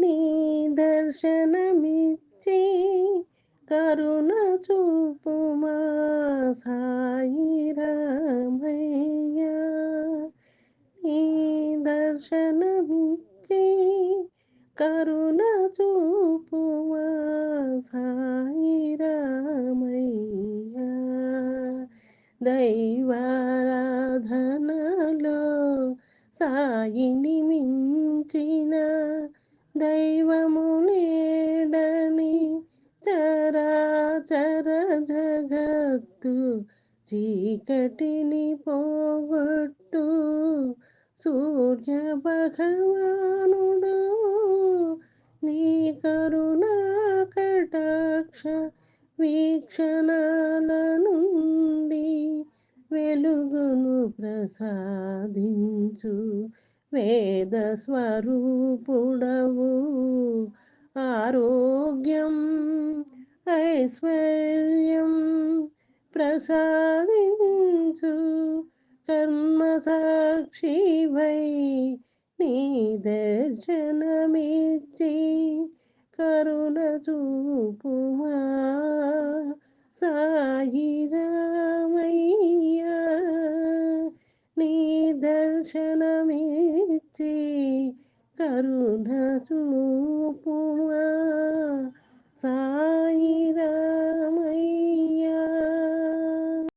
నీ దర్శనమిచ్చి కరుణ చూపుమా సాయి రామయ్య. నీ దర్శనమిచ్చి కరుణ చూపుమా సాయి రామయ్య. దైవారాధనలో సాయిని మించిన దైవము నేడని చరాచర జగత్తు చీకటిని పోగొట్టు. సూర్య భగవానుడు నీ కరుణా కటాక్ష వీక్షణాల నుండి వెలుగును ప్రసాదించు. వేద స్వరూపుడవు ఆరోగ్యం ఐశ్వర్యం ప్రసాదించు. కర్మ సాక్షివై నీ దర్శనమిచ్చి. కరుణ చూపుమా దర్శనమిచ్చి కరుణ చూపుమా